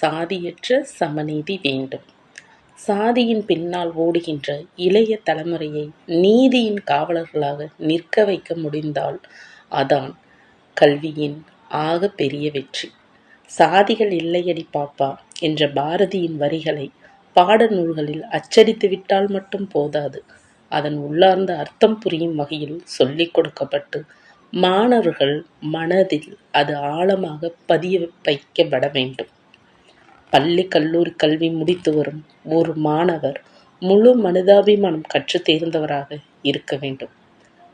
சாதியற்ற சமநீதி வேண்டும். சாதியின் பின்னால் ஓடுகின்ற இளைய தலைமுறையை நீதியின் காவலர்களாக நிற்க வைக்க முடிந்தால் அதான் கல்வியின் ஆக பெரிய வெற்றி. சாதிகள் இல்லையடி பாப்பா என்ற பாரதியின் வரிகளை பாடநூல்களில் அச்சடித்து விட்டால் மட்டும் போதாது. அதன் உள்ளார்ந்த அர்த்தம் புரியும் வகையில் சொல்லிக் கொடுக்கப்பட்டு மாணவர்கள் மனதில் அது ஆழமாக பதிய வைக்கப்பட வேண்டும். பள்ளி கல்லூரி கல்வி முடித்து வரும் ஒரு மாணவர் முழு மனிதாபிமானம் கற்று தேர்ந்தவராக இருக்க வேண்டும்.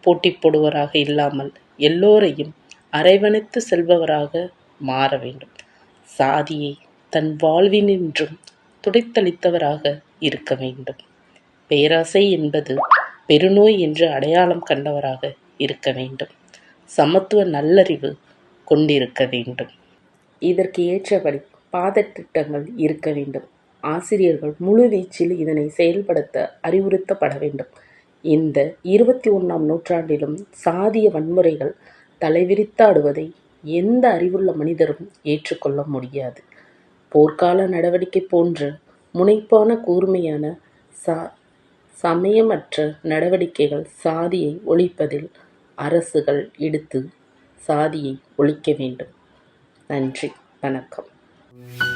போட்டி போடுவராக இல்லாமல் எல்லோரையும் அரவணைத்து செல்பவராக மாற வேண்டும். சாதியை தன் வாழ்வினின்றும் துடைத்தளித்தவராக இருக்க வேண்டும். பேராசை என்பது பெருநோய் என்று அடையாளம் கண்டவராக இருக்க வேண்டும். சமத்துவ நல்லறிவு கொண்டிருக்க வேண்டும். இதற்கு ஏற்றபடி பாடத்திட்டங்கள் இருக்க வேண்டும். ஆசிரியர்கள் முழுவீச்சில் இதனை செயல்படுத்த அறிவுறுத்தப்பட வேண்டும். இந்த இருபத்தி ஒன்றாம் நூற்றாண்டிலும் சாதிய வன்முறைகள் தலைவிரித்தாடுவதை எந்த அறிவுள்ள மனிதரும் ஏற்றுக்கொள்ள முடியாது. போர்க்கால நடவடிக்கை போன்ற முனைப்பான கூர்மையான சா சமயமற்ற நடவடிக்கைகள் சாதியை ஒழிப்பதில் அரசுகள் எடுத்து சாதியை ஒழிக்க வேண்டும். நன்றி வணக்கம். Thank you.